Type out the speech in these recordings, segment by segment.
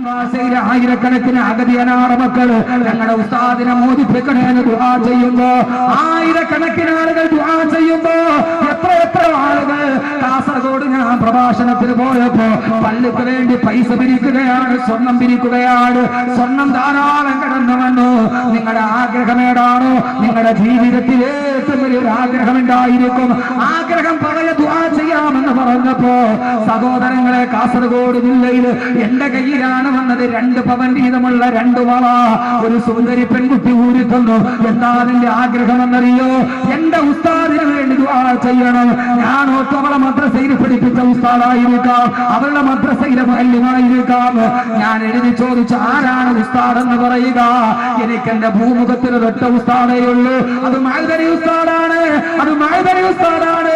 അംബാസയിലെ ആയിരക്കണക്കിന് അഗതിയനാറ മക്കൾ. ഞങ്ങളുടെ ഉസ്താദിനെ മോദിപ്പിക്കണേന്ന് ദുആ ചെയ്യുമ്പോ ആയിരക്കണക്കിന് ആളുകൾ ദുആ ചെയ്യുമ്പോ എത്ര എത്ര ആളുകൾ കാസർഗോഡ് ഞാൻ പ്രഭാഷണത്തിന് പോയപ്പോ പള്ളിക്ക് വേണ്ടി പൈസ പിരിക്കുകയാണ് സ്വർണം പിരിക്കുകയാണ് സ്വർണം ധാരാളം കിടന്നു വന്നു. നിങ്ങളുടെ ആഗ്രഹമേടാണോ നിങ്ങളുടെ ജീവിതത്തിൽ ഏറ്റവും ഒരു ആഗ്രഹം ഉണ്ടായിരിക്കും ആഗ്രഹം പറയ ദുആ ചെയ്യാമെന്ന് പറഞ്ഞപ്പോ സഹോദരങ്ങളെ കാസർഗോഡ് ജില്ലയിൽ എന്റെ കയ്യിലാണ് വന്നത്. രണ്ട് പവൻ വീതമുള്ള രണ്ട് വള. ഒരു സുന്ദരി പെൺകുട്ടി ഊരി തന്നു എന്താ അതിന്റെ ആഗ്രഹം എന്നറിയോ എന്റെ ഉസ്താദിന് വേണ്ടി ദുആ ചെയ്യണം. ഞാൻ ഓർത്തവളെ മദ്രസയിൽ പഠിപ്പിച്ച ഉസ്താദായിരിക്കാം. അവളുടെ മദ്രസയിലെ മല്യമായിരിക്കാം ഞാൻ എഴുതി ചോദിച്ചു ആരാണ് ഉസ്താദ് എന്ന് പറയുക. എനിക്ക് എന്റെ ഭൂമുഖത്തിന് ഒരൊറ്റ ഉസ്താദേ ഉള്ളൂ. അത് മൈതരി ഉസ്താദാണ്. അത് മൈതരി ഉസ്താദാണ്.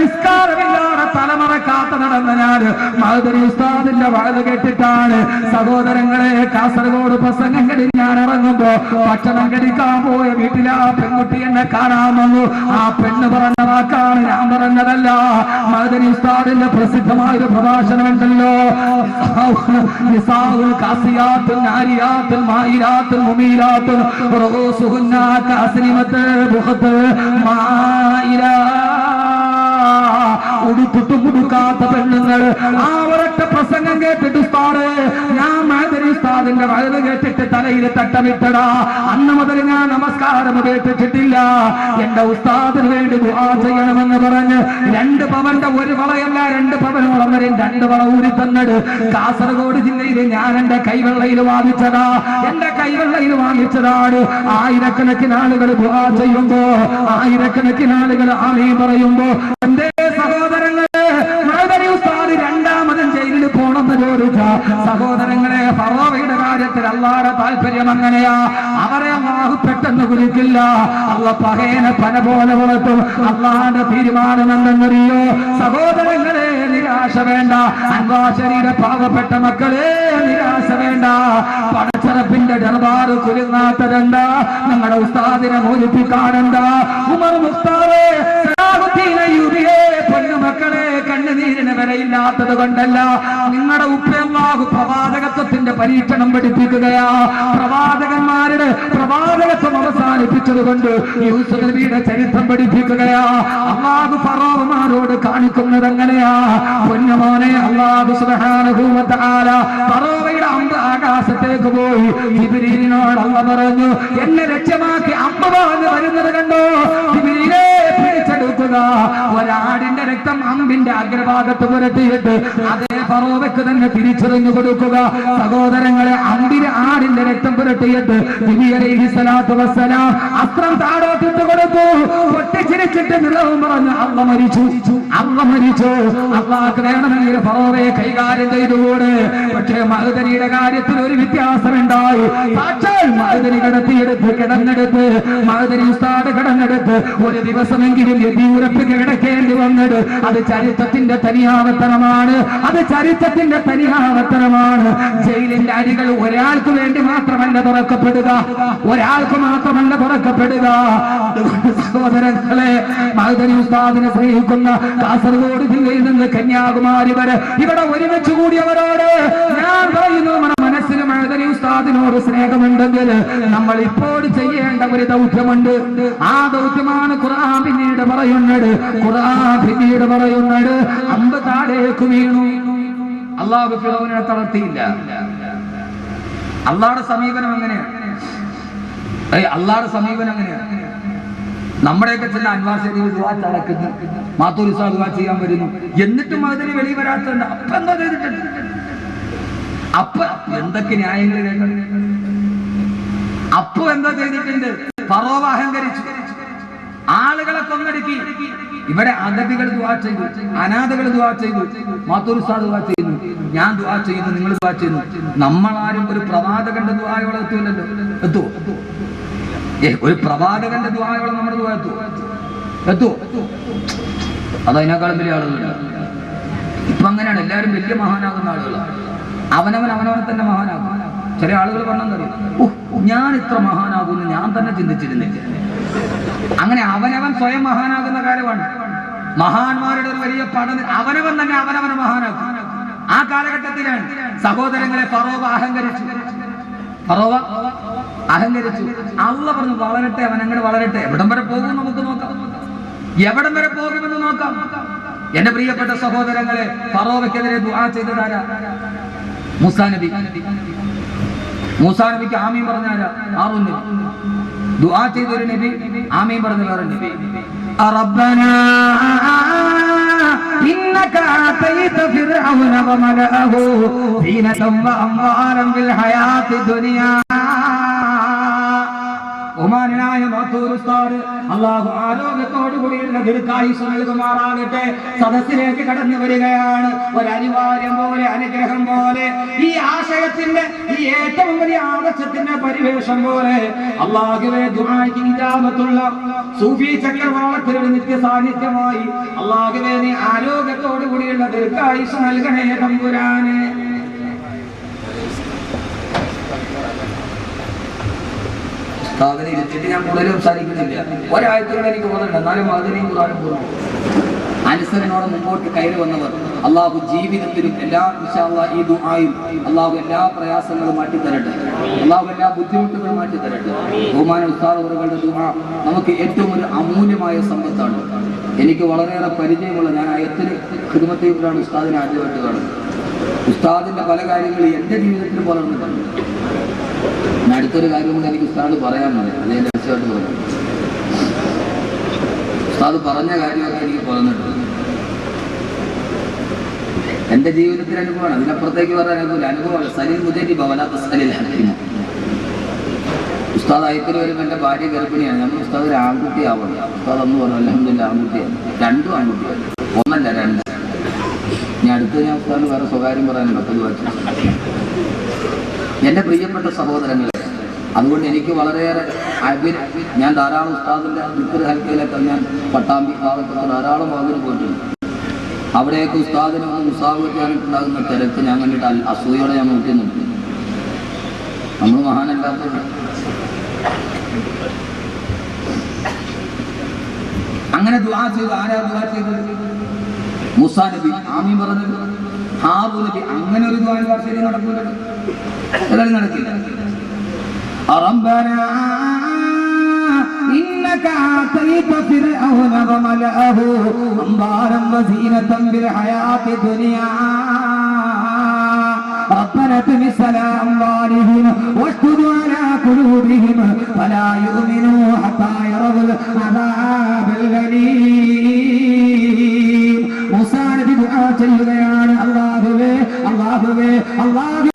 നിസ്കാരമില്ലാതെ തലമുറ കാത്തു നടന്ന ഞാൻ മൈതരി ഉസ്താദിന്റെ വാഴ കേട്ടിട്ടാണ്. സഹോദരങ്ങളെ കാസർഗോഡ് പ്രസംഗം കടി ഞാൻ ഇറങ്ങുമ്പോ ഭക്ഷണം കടിക്കാൻ പോയ വീട്ടിലെ ആ പെൺകുട്ടി എന്നെ കാണാൻ വന്നു. ആ പെണ്ണ് പറഞ്ഞ വാക്കാണ് ഞാൻ പറഞ്ഞതല്ല. മൈതരി ഉസ്താദിന്റെ പ്രസിദ്ധമായ ഒരു പ്രഭാഷണം ഉണ്ടല്ലോ. കാസിയാത്തും നാരിയാത്തുൽ മായിരാത്തുൽ മുമീരാത്തുൽ റഊസുഹുന്ന കാസിനിമത്ത് ബുഖത്ത് മായിരാ ഉടുത്തിട്ട് മുടുക്കാത്ത പെണ്ണുങ്ങൾ ആ ഒരൊറ്റ പ്രസംഗം കേട്ടിട്ട് ഉസ്താദ് ഞാൻ മാതിരി ഉസ്താദിന്റെ വയത് കേട്ടിട്ട് തലയിൽ തട്ടമിട്ടടാ. അന്ന് മുതൽ ഞാൻ നമസ്കാരം കേട്ടിട്ടില്ല എന്റെ ഉസ്താദിന് വേണ്ടി ദുആ ചെയ്യണമെന്ന് പറഞ്ഞ് രണ്ട് പവന്റെ ഒരു വളയല്ല രണ്ട് പവൻ വരെ രണ്ട് വള ഊരി തന്നട് കാസർഗോഡ് ജില്ലയിൽ ഞാൻ എന്റെ കൈവെള്ളയിൽ വാങ്ങിച്ചതാ എന്റെ കൈവെള്ളയിൽ വാങ്ങിച്ചതാണ് ആയിരക്കണക്കിന് ആളുകൾ ദുആ ചെയ്യുമ്പോ ആയിരക്കണക്കിന് ആളുകൾ ആമീ പറയുമ്പോ എന്റെ താല്പര്യം അങ്ങനെയാ അവരെ അള്ളാഹു പെട്ടെന്ന് കുലിക്കില്ല അള്ള പകേനെ പന പോലെ വളർത്തും. അള്ളാന്റെ തീരുമാനം എന്തെന്നറിയോ സഹോദരങ്ങളെ നിരാശ വേണ്ട. അൻവാശരിയുടെ പാവപ്പെട്ട മക്കളെ നിരാശ വേണ്ട. പടച്ചറപ്പിന്റെ ദർബാറ് കുരുങ്ങാത്തതെന്താ? ഞങ്ങളുടെ ഉസ്താദിനെ മോചിപ്പിക്കാനെന്താ? ഉമർ മുസ്താവേ വിലയില്ലാത്തത് കൊണ്ടല്ല. നിങ്ങളുടെ ഉപ്പയല്ലാഹു പ്രവാചകത്വത്തിന്റെ പരീക്ഷണം പഠിപ്പിക്കുകയാ. പ്രവാചകന്മാരുടെ പ്രവാചകത്വം അവസാനിപ്പിച്ചത് കൊണ്ട് യൂസുഫ് നബിയുടെ ചരിത്രം പഠിപ്പിക്കുകയാ. അള്ളാഹു ഫറോവമാരോട് കാണിക്കുന്നത് എങ്ങനെയാ പൊന്നമോനെ അള്ളാഹു അമ്പ് ആകാശത്തേക്ക് പോയി അള്ള പറഞ്ഞു എന്നെ ലക്ഷ്യമാക്കി അമ്പ് വരുന്നത് കണ്ടോ? ഒരാടിന്റെ രക്തം അമ്പിന്റെ അഗ്രഭാഗത്ത് പുരട്ടിയിട്ട് അതേ ഫറോവയ്ക്ക് തന്നെ തിരിച്ചറിഞ്ഞു കൊടുക്കുക. സഹോദരങ്ങളെ അമ്പിന് ആടിന്റെ രക്തം പുരട്ടിയിട്ട് അസ്ത്രം താഴോട്ടിട്ട് കൊടുത്തു. പൊട്ടിച്ചിരിച്ചിട്ട് നിലവും പറഞ്ഞു അമ്മ മരിച്ചു. അമ്മ മരിച്ചു. അള്ളാക്ക് വേണമെങ്കിൽ ഫറോവയെ കൈകാര്യം ചെയ്തുകൂടെ. പക്ഷേ മഹുദനിയുടെ കാര്യത്തിൽ ഒരു വ്യത്യാസമുണ്ടായി. സാക്ഷാൽ മഹുദനി കിടത്തിയെടുത്ത് കിടന്നെടുത്ത് മഹുദനി ഉസ്താദ് കിടന്നെടുത്ത് ഒരു ദിവസമെങ്കിലും യദ്യൂരപ്പ് കിടക്കേണ്ടി വന്നത് അത് ചരിത്രത്തിന്റെ തനിയാവർത്തനമാണ്. അത് ചരിത്രത്തിന്റെ പരിഹാരത്തരമാണ് ജയിലിന്റെ അരികൾ ഒരാൾക്ക് വേണ്ടി മാത്രമല്ല തുറക്കപ്പെടുക. ഒരാൾക്ക് മാത്രമല്ല തുറക്കപ്പെടുക. സഹോദരങ്ങളെ മഹദനി ഉസ്താദിനെ സ്നേഹിക്കുന്ന കാസർഗോഡ് ജില്ലയിൽ നിന്ന് കന്യാകുമാരി വരെ ഇവിടെ ഒരുമിച്ച് കൂടിയവരോട് ഞാൻ പറയുന്നു നമ്മുടെ മനസ്സിൽ മഹദനി ഉസ്താദിനോട് സ്നേഹമുണ്ടെങ്കിൽ നമ്മൾ ഇപ്പോൾ ചെയ്യേണ്ട ഒരു ദൗത്യമുണ്ട്. ആ ദൗത്യമാണ് ഖുർആൻ പിന്നീട് പറയുന്നത്. ഖുർആൻ പിന്നീട് പറയുന്നത്. അമ്പ് താഴേക്ക് വീണു. അള്ളാഹു ഫിറോവിനെ തളർത്തിയില്ല. അള്ളാഹുടെ സമീപനം എങ്ങനെയാണ് അള്ളാഹുടെ സമീപനം എങ്ങനെയാണ് നമ്മുടെയൊക്കെ ചില ശരീരം ദുവാ തളക്കുന്നു. മാത്തൂർ ഉസ്താദ് ദുവാ ചെയ്യാൻ വരുന്നു. എന്നിട്ടും അതിന് വെളി വരാത്തുണ്ട് അപ്പൊ എന്താ ചെയ്തിട്ടുണ്ട് അപ്പൊ എന്തൊക്കെ ന്യായങ്ങൾ? അപ്പൊ എന്താ ചെയ്തിട്ടുണ്ട്? ഫറോവ അഹങ്കരിച്ചു. കൊന്നടുക്കി. ഇവിടെ അഗതികൾ ദുവാ ചെയ്തു അനാഥകൾ ദുവാ ചെയ്തു മാത്തൂർ ഉസ്താദ് ദുവാ ചെയ്യുന്നു. ഞാൻ ദുവാ ചെയ്യുന്നു നിങ്ങൾ ദുവാ ചെയ്യുന്നു. നമ്മളാരും ഒരു പ്രവാചകന്റെ ദുവായോളം എത്തൂലല്ലോ. എത്തുവോ ഒരു പ്രവാചകന്റെ ദുവായോളം നമ്മുടെ ദുവാ എത്തുവോ എത്തുവോ അതതിനേക്കാളും വലിയ ആളുകളില്ല? ഇപ്പൊ അങ്ങനെയാണ്. എല്ലാവരും വലിയ മഹാനാകുന്ന ആളുകളാണ് അവനവൻ അവനവനെ തന്നെ മഹാനാകും. ചില ആളുകൾ പറഞ്ഞെന്നറിയാം ഞാൻ ഇത്ര മഹാനാകുമെന്ന് ഞാൻ തന്നെ ചിന്തിച്ചിരുന്നില്ല. അങ്ങനെ അവനവൻ സ്വയം മഹാനാകുന്ന കാലമാണ്. മഹാന്മാരുടെ ഒരു വലിയ പഠനം അവനവൻ തന്നെ അവനവനെ മഹാനാക്കും. ആ കാലഘട്ടത്തിലാണ് സഹോദരങ്ങളെ ഫറോവ അഹങ്കരിച്ചു. ഫറോവ അഹങ്കരിച്ചു. അള്ള പറഞ്ഞു വളരട്ടെ അവൻ അങ്ങനെ വളരട്ടെ. എവിടം വരെ പോകും നമുക്ക് നോക്കാം. എവിടം വരെ പോകുമെന്ന് നോക്കാം. എന്റെ പ്രിയപ്പെട്ട സഹോദരങ്ങളെ ഫറോവയ്ക്കെതിരെ ദുആ ചെയ്തതാരാ മൂസാ നബി. മൂസാ നബിക്ക് ആമീൻ പറഞ്ഞാരാ ആറു നബി ദുആ ചെയ്തൊരു നബി ആമീൻ പറഞ്ഞ വേറെ നബി ربنا إنك آتيت فرعون وملأه زينة وأموالا في الحياة الدنيا ഉസ്താദ് അള്ളാഹു ആരോഗ്യത്തോടു കൂടിയുള്ള ദീർഘായുസ് നൽകുമാറാകട്ടെ. സദസ്സിലേക്ക് കടന്നു വരികയാണ്. ഒരു അനിവാര്യം പോലെ അനുഗ്രഹം പോലെ ഈ ആശയത്തിന്റെ ഈ ഏറ്റവും വലിയ ആദർശത്തിന്റെ പരിവേഷം പോലെ അള്ളാഹുവെ ഇജാബത്തുള്ള സൂഫി ചക്രവാളത്തിലൊരു നിത്യ സാന്നിധ്യമായി അള്ളാഹുവെ നീ ആരോഗ്യത്തോടു കൂടിയുള്ള ദീർഘായുസ് നൽകണേ തമ്പുരാനെ. സാധനം ഇരുത്തിട്ട് ഞാൻ കൂടുതൽ സംസാരിക്കുന്നില്ല. ഒരാഴ്ചകൾ എനിക്ക് പോകുന്നുണ്ട് എന്നാലും അതിനെയും കുറാനും പോകുന്നു അനുസരണോടെ മുമ്പോട്ട് കയറി വന്നവർ അള്ളാഹു ജീവിതത്തിലും എല്ലാ വിശാല ഈ ദുആയും അള്ളാഹു എല്ലാ പ്രയാസങ്ങളും മാറ്റി തരട്ടെ അള്ളാഹു എല്ലാ ബുദ്ധിമുട്ടുകളും മാറ്റി തരട്ടെ ബഹുമാന ഉസ്താദവറുകളുടെ ദുആ നമുക്ക് ഏറ്റവും ഒരു അമൂല്യമായ സമ്പത്താണ്. എനിക്ക് വളരെയേറെ പരിചയമുള്ള ഞാൻ അയത്തിന് ഖിദ്മത്തിലാണ് ഉസ്താദിനെ ആദ്യമായിട്ട് കാണുന്നത് ഉസ്താദിന്റെ പല കാര്യങ്ങളും എന്റെ ജീവിതത്തിൽ വളർന്നിട്ടുണ്ട് അടുത്തൊരു കാര്യം കൂടെ എനിക്ക് ഉസ്താദ് പറയാൻ പറയാം ഞാൻ രഹസ്യമായിട്ട് പറഞ്ഞു ഉസ്താദ് പറഞ്ഞ കാര്യമൊക്കെ എനിക്ക് പറഞ്ഞിട്ടുണ്ട് എന്റെ ജീവിതത്തിൽ അനുഭവമാണ്. അതിനപ്പുറത്തേക്ക് പറയാൻ അനുഭവം അനുഭവമാണ് സലീൽ മുജരി ഭവനാത്ത സലീൽ ഹക്കീമ. ഉസ്താദ് അയത്തിൽ വരുമ്പോൾ എന്റെ ഭാര്യ ഗർഭിണിയാണ്. നമ്മൾ ഉസ്താദ് ഒരു ആൺകുട്ടിയാവണം. ഉസ്താദ് ഒന്ന് പറഞ്ഞു അലഹമില്ല ആൺകുട്ടിയാണ്. രണ്ടും ആൺകുട്ടിയാണ്. ഒന്നല്ല രണ്ട്. ഞാൻ അടുത്ത് ഞാൻ ഉസ്താദിന് വേറെ സ്വകാര്യം പറയാനുണ്ട്. അപ്പോൾ വായിച്ചു. എന്റെ പ്രിയപ്പെട്ട സഹോദരങ്ങളെ അതുകൊണ്ട് എനിക്ക് വളരെയേറെ അഭിന ഞാൻ ധാരാളം ഉസ്താദിന്റെ ദിക്കർ ഹൽക്കയിലൊക്കെ ഞാൻ പട്ടാമ്പി ഭാഗത്തൊക്കെ ധാരാളം ഭാഗത്തിന് പോയിട്ടുണ്ട്. അവിടെയൊക്കെ ഉസ്താദിന് വന്ന് മുസാഫിക്കാനായിട്ടുണ്ടാകുന്ന തിരക്ക് ഞാൻ കണ്ടിട്ട് അസൂയോടെ ഞാൻ നോക്കി നിൽക്കും നമ്മൾ മഹാനല്ലാത്തത് അങ്ങനെ ദുആ ചെയ്തു. ആരാ ദുആ ചെയ്തത്? മുസാ നബി. ആമീൻ പറഞ്ഞു ഹാബു നബി. അങ്ങനെ ഒരു ദുആ നടക്കില്ല നടക്കൂല? നടക്കില്ല. ربنا إنك آتيت فرعون وملأه أنبارا وزينة بالحياة الدنيا ربنا اطمس على أموالهم واشدد على قلوبهم فلا يؤمنوا حتى يروا العذاب الأليم മൂസാ നബി ദുആ ചെയ്യുകയാണ് അല്ലാഹുവേ അല്ലാഹുവേ അല്ലാഹുവേ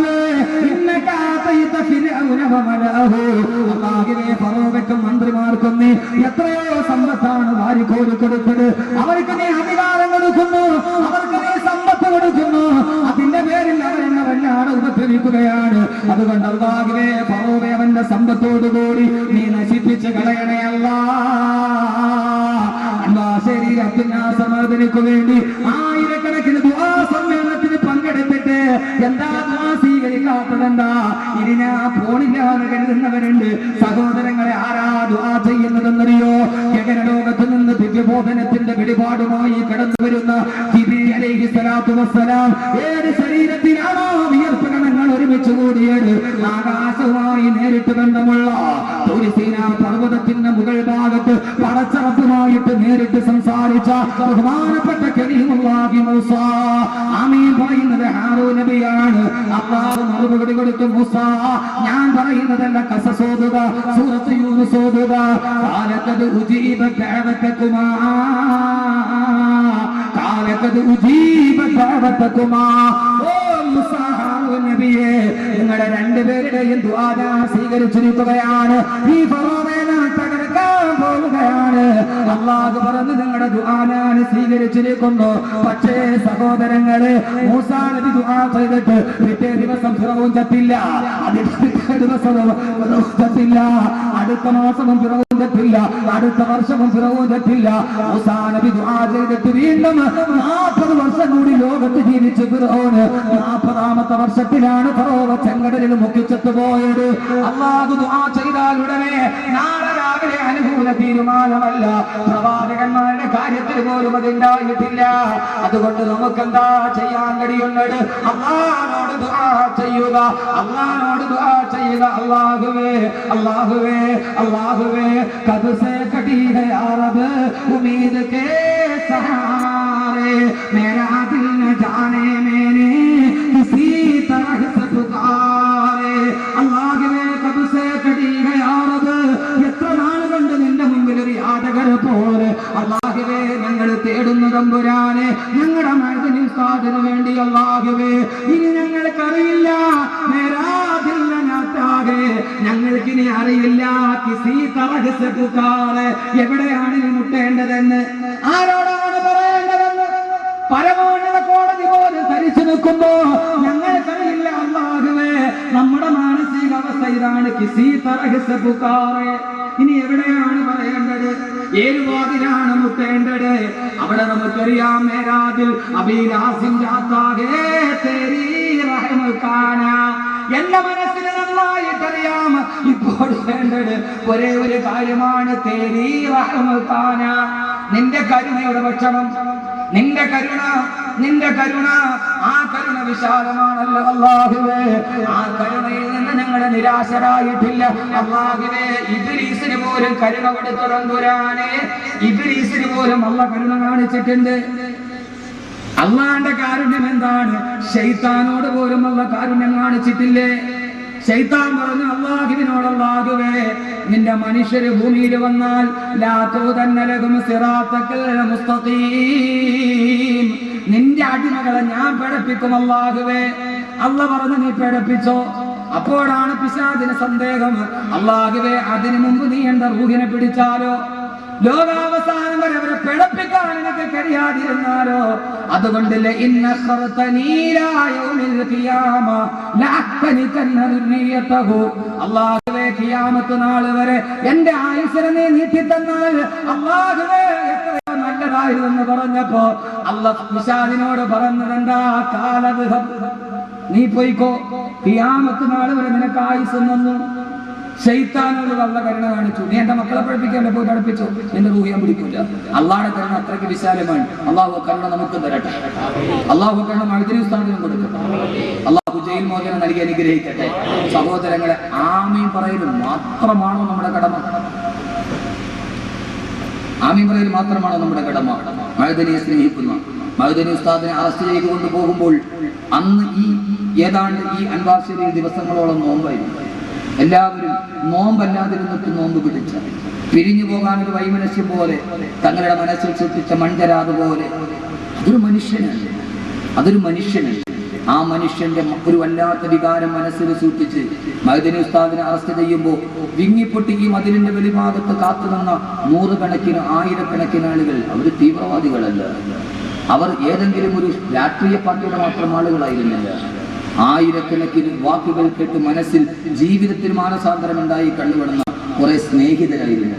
ഫറോവയ്ക്കും മന്ത്രിമാർക്കും നീ എത്രയോ സമ്പത്താണ് വാരിക്കോരി കൊടുത്തത്. അവർക്ക് നീ അധികാരം കൊടുക്കുന്നു. അവർക്ക് നീ സമ്പത്ത് കൊടുക്കുന്നു. അതിന്റെ പേരിൽ അവരെന്നെ വല്ലാതെ ഉപദ്രവിക്കുകയാണ്. അതുകൊണ്ട് അല്ലാഹുവേ ഫറോവെ അവന്റെ സമ്പത്തോടുകൂടി നീ നശിപ്പിച്ച് കളയണയല്ല. ശരീരത്തിന് ആ സമാധാനിക്കു വേണ്ടി. പങ്കെടുത്തിട്ട് എന്താ സ്വീകരിക്കാത്തതെന്താ? ഇനി ഞാൻ പോണില്ല എന്ന് കരുതുന്നവരുണ്ട്. സഹോദരങ്ങളെ ആരാ ദുആ ചെയ്യുന്നതെന്നറിയോ? ജഗനലോകത്ത് നിന്ന് ദിവ്യബോധനത്തിന്റെ വെളിപാടുമായി കടന്നു വരുന്ന ഏത് മറുപടി കൊടുക്കും മൂസ ഞാൻ പറയുന്നതല്ല കസസോതുക സൂറത്ത് യൂനുസോതുക. കാലത്തത് ഉജീബ ദഅവതകുമാ കാലത്തത് ഉജീബ ദഅവതകുമാ ഓ മൂസ നബിയേ നിങ്ങളുടെ രണ്ടുപേരുടെയും ഞാൻ സ്വീകരിച്ചിരിക്കുകയാണ്. ഈ തകർക്കാൻ പോവുകയാണ് അള്ളാഹു പറഞ്ഞു നിങ്ങളുടെ ദുആ ഞാൻ സ്വീകരിച്ചിരിക്കുന്നു. പക്ഷേ സഹോദരങ്ങളെ മൂസാ നബി ദുആ ചെയ്തിട്ട് പിറ്റേ ദിവസം ഫിറവും ചത്തില്ല. ദിവസവും ചത്തില്ല. അടുത്ത മാസവും ഫിറവും ചത്തില്ല. അടുത്ത വർഷവും ഫിറവും ചത്തില്ല. മൂസാ നബി ദുആ ചെയ്തിട്ട് വീണ്ടും നാൽപ്പത് വർഷം കൂടി ലോകത്ത് ജീവിച്ചു ഫിറോന് നാൽപ്പതാമത്തെ വർഷത്തിലാണ് ഫറോവ ചെങ്കടലിൽ മുക്കിച്ചെത്തു പോയത് അള്ളാഹു ദുആ ചെയ്താൽ ഉടനെ നാളെ പോലെ അനുകൂല തീരുമാനമല്ല. പ്രവാചകന്മാരുടെ കാര്യത്തിൽ പോലും അതുണ്ടായിട്ടില്ല അതുകൊണ്ട് നമുക്ക് എന്താ ചെയ്യാൻ കഴിയുന്നത്? അള്ളാഹനോട് ദുആ ചെയ്യുക. അള്ളാഹനോട് ദുആ ചെയ്യുക. അള്ളാഹുവേ അള്ളാഹുവേ അള്ളാഹുവേ. കബ് സേ അറബ് ഉമീദ് കേ സഹാറേ. മേരാ ദിൽ ജാനേ മേനേ. തേടുന്നു തമ്പുരാനെ ഞങ്ങളുടെ മനസ്സിന് സാധന വേണ്ടി അള്ളാഹുവേ ഇനി ഞങ്ങൾക്കറിയില്ല. ഞങ്ങൾക്കിനി അറിയില്ല. കിസി എവിടെയാണ് ഇനി മുട്ടേണ്ടതെന്ന്? ആരോടാണ് പറയേണ്ടതെന്ന്? പരമോന്നത കോടതി പോലെ ധരിച്ചു നിൽക്കുമ്പോ ഞങ്ങൾക്കറിയില്ല അള്ളാഹുവേ. നമ്മുടെ മാനസികാവസ്ഥ ഇതാണ് കിസി തറഹസക്കാറ് ഇനി എവിടെയാണ് പറയേണ്ടത്? ഏത് വാതിലാണ് മുട്ടേണ്ടത്? അവിടെ നമുക്കറിയാം മേരാതിൽ അഭിലാസിം എന്റെ മനസ്സിന് നന്നായിട്ടറിയാം ഇപ്പോൾ വേണ്ടത് ഒരേ ഒരു കാര്യമാണ് തേരീ റഹ്മക്കാന നിന്റെ കരുണയുടെ ഭക്ഷണം നിന്റെ കരുണ നിന്റെ കരുണ ആ കരുണ വിശാലമാണല്ലോ അള്ളാഹുവേ. ആ കരുണയിൽ നിന്ന് ഞങ്ങൾ നിരാശരായിട്ടില്ല. അള്ളാഹുവേ ഇബിലീസിന് പോലും കരുണ കൊടുത്തു തമ്പുരാനെ. ഇബ്ലീസിന് പോലും അള്ള കരുണ കാണിച്ചിട്ടുണ്ട്. അള്ളാന്റെ കാരുണ്യം എന്താണ്? ശൈത്താനോട് പോലും അള്ള കാരുണ്യം കാണിച്ചിട്ടില്ലേ? ശൈത്താൻ പറഞ്ഞു അള്ളാഹുവിനോട് അള്ളാഹുവേ നിന്റെ മനുഷ്യര് ഭൂമിയിൽ വന്നാൽ നിന്റെ അടിമകളെ ഞാൻ പിഴപ്പിക്കും അള്ളാഹുവേ. അള്ള പറഞ്ഞു നീ പിഴപ്പിച്ചോ അപ്പോഴാണ് പിശാദിന് സന്ദേഹം. അള്ളാഹുവേ അതിനു മുമ്പ് നീ എന്റെ റൂഹിനെ പിടിച്ചാലോ? ലോകാവസാനം വരെ അവരെ പിഴപ്പിക്കാൻ എനിക്ക് അതുകൊണ്ട് അല്ലാഹുവേ ഖിയാമത്ത് നാൾ വരെ എന്റെ ആയുസ്സിനെ നീ നീട്ടി തന്നാൽ അല്ലാഹുവേ എത്രയോ നല്ലതായിരുന്നെന്ന് പറഞ്ഞപ്പോ അല്ലാഹ് നിഷാദിനോട് പറഞ്ഞത് എന്താ കാലവിഹം. നീ പോയിക്കോ. ഖിയാമത്ത് നാൾ വരെ നിനക്ക് ആയുസ് തന്നു ശൈത്താനോട് വല്ല കരുണ കാണിച്ചു. നീ എന്റെ മക്കളെ പഠിപ്പിക്കാൻ പോയി പഠിപ്പിച്ചു. എന്റെ റൂഹിയാൻ പിടിക്കില്ല അള്ളാടെ കരുണ അത്രയ്ക്ക് വിശാലമാണ്. അള്ളാഹു കരുണ നമുക്ക് തരട്ടെ. അള്ളാഹു കരുണ മഴുതിരി സ്ഥാനം കൊടുക്കട്ടെ അള്ളാഹു ജയിൽ മോചനം നൽകി അനുഗ്രഹിക്കട്ടെ. സഹോദരങ്ങളെ ആമീൻ പറയൽ മാത്രമാണോ നമ്മുടെ കടമ? ആമീൻ പറയൽ മാത്രമാണോ നമ്മുടെ കടമ? മഴുതനിയെ സ്നേഹിക്കുന്ന മഴുതനി ഉസ്താദിനെ അറസ്റ്റ് ചെയ്ത് കൊണ്ടുപോകുമ്പോൾ അന്ന് ഈ ഏതാണ്ട് ഈ അൻവാർശരി ദിവസങ്ങളോളം നോമ്പായിരുന്നു. എല്ലാവരും നോമ്പല്ലാതിരുന്നിട്ട് നോമ്പ് പിടിച്ച. പിരിഞ്ഞു പോകാൻ ഒരു വൈമനസ്യം പോലെ തങ്ങളുടെ മനസ്സിൽ ശ്രദ്ധിച്ച മൺചരാത് പോലെ. അതൊരു മനുഷ്യനാണ് അതൊരു മനുഷ്യനാണ് ആ മനുഷ്യന്റെ ഒരു വല്ലാത്ത വികാരം മനസ്സിൽ സൂക്ഷിച്ച് മൈദിനി ഉസ്താദിനെ അറസ്റ്റ് ചെയ്യുമ്പോൾ വിങ്ങിപ്പൊട്ടി ഈ മതിലിന്റെ വെളിഭാഗത്ത് കാത്തുനിന്ന നൂറുകണക്കിന് ആയിരക്കണക്കിന് ആളുകൾ അവർ തീവ്രവാദികളല്ല. അവർ ഏതെങ്കിലും ഒരു രാഷ്ട്രീയ പാർട്ടിയുടെ മാത്രം ആളുകളായിരുന്നില്ല. ആയിരക്കണക്കിന് വാക്കുകൾ കേട്ട് മനസ്സിൽ ജീവിതത്തിൽ മാനസാന്തരമുണ്ടായി കണ്ടുവിടുന്ന കുറെ സ്നേഹിതരായിരുന്നു.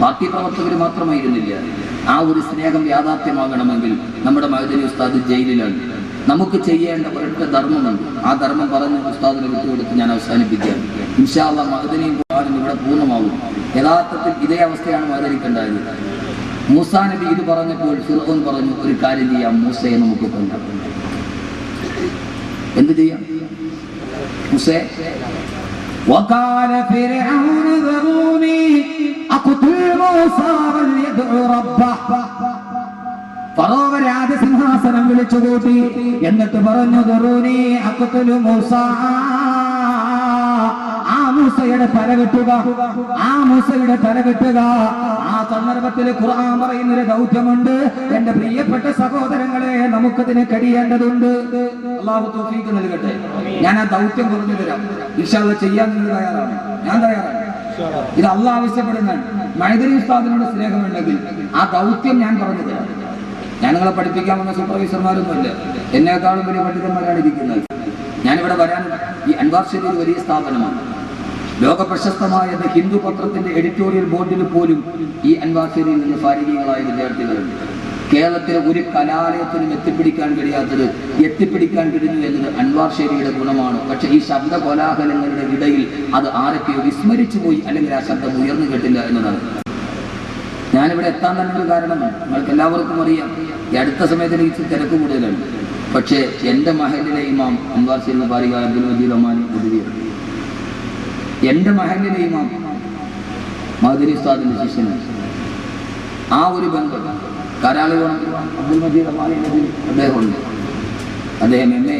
പാർട്ടി പ്രവർത്തകർ മാത്രമായിരുന്നില്ല. ആ ഒരു സ്നേഹം യാഥാർത്ഥ്യമാകണമെങ്കിൽ നമ്മുടെ മഹദനി ഉസ്താദ് ജയിലിലാണ്. നമുക്ക് ചെയ്യേണ്ട ഒരൊറ്റ ധർമ്മമുണ്ട്. ആ ധർമ്മം പറഞ്ഞ് ഉസ്താദിനെ വിട്ടുകൊടുത്ത് ഞാൻ അവസാനിപ്പിക്കുകയാണ്. ഇൻഷാല്ല മഹദനിയും ഖുർആനും ഇവിടെ പൂർണമാകും യഥാർത്ഥത്തിൽ ഇതേ അവസ്ഥയാണ് മഹദനിക്കുണ്ടായത് മൂസാ നബി ഇത് പറഞ്ഞപ്പോൾ ഫിറോൻ പറഞ്ഞു ഒരു കാര്യം ചെയ്യാം മൂസയെ നമുക്ക് കൊണ്ടാം എന്ത് ചെയ്യാം മൂസേ وقال فرعون ذروني أقتل موسى وليدع ربه ഫറോവ രാജസിംഹാസനം വിളിച്ചു കൂട്ടി എന്നിട്ട് പറഞ്ഞു ദുറൂനി അക്കുത്തുലു മൂസ ആ മൂസയുടെ തല കെട്ടുക ആ മൂസയുടെ തല കെട്ടുക ആ സന്ദർഭത്തിൽ ഖുർആൻ പറയുന്ന ഒരു ദൗത്യമുണ്ട്. എന്റെ പ്രിയപ്പെട്ട സഹോദരങ്ങളെ നമുക്കതിന് കഴിയേണ്ടതുണ്ട്. അള്ളാഹു തൗഫീഖ് നൽകട്ടെ. ഞാൻ ആ ദൗത്യം പറഞ്ഞു തരാം. ഇൻഷാല്ല ചെയ്യാൻ തയ്യാറാണ്. ഞാൻ തയ്യാറാണ്. ഇത് അള്ളാഹ് ആവശ്യപ്പെടുന്നതാണ് മൈദരി ഉസ്താദിനോട് സ്നേഹമുണ്ടെങ്കിൽ ആ ദൗത്യം ഞാൻ പറഞ്ഞു തരാം. ഞാൻ നിങ്ങളെ പഠിപ്പിക്കാൻ വന്ന സൂപ്പർവൈസർമാരൊന്നുമില്ല എന്നെക്കാളും വലിയ പണ്ഡിതന്മാരാണ് ഇരിക്കുന്നത്. ഞാനിവിടെ വരാൻ ഈ അൻവാർ വലിയ സ്ഥാപനമാണ്. ലോക പ്രശസ്തമായ ഹിന്ദു പത്രത്തിന്റെ എഡിറ്റോറിയൽ ബോർഡിൽ പോലും ഈ അൻവാർ ശരിയിൽ നിന്ന് ഫാരികങ്ങളായ വിദ്യാർത്ഥികളുണ്ട്. കേരളത്തിലെ ഒരു കലാലയത്തിനും എത്തിപ്പിടിക്കാൻ കഴിയാത്തത് എത്തിപ്പിടിക്കാൻ കഴിഞ്ഞു എന്നത് അൻവാർ ഷെരിയുടെ ഗുണമാണ്. പക്ഷെ ഈ ശബ്ദ കോലാഹലങ്ങളുടെ ഇടയിൽ അത് ആരൊക്കെയോ വിസ്മരിച്ചു പോയി അല്ലെങ്കിൽ ആ ശബ്ദം ഉയർന്നു കേട്ടില്ല എന്നതാണ്. ഞാനിവിടെ എത്താൻ തന്നെ ഒരു കാരണമാണ് നിങ്ങൾക്ക് എല്ലാവർക്കും അറിയാം. ഈ അടുത്ത സമയത്ത് എനിക്ക് തിരക്ക് കൂടുതലാണ്. പക്ഷേ എന്റെ മഹലിലെ ഇമാം അൻവാർ ഷെരി ബാരിക അബ്ദുൽ മജീദ് മുതിരിയാണ് എന്റെ മഹലിലെ ഇമാം മധുരി ഉസ്താദിന്റെ ശിഷ്യനാണ് ആ ഒരു ബന്ധം കരാളി അബ്ദുൽ മജീദ്. അദ്ദേഹമുണ്ട്. അദ്ദേഹം എന്നെ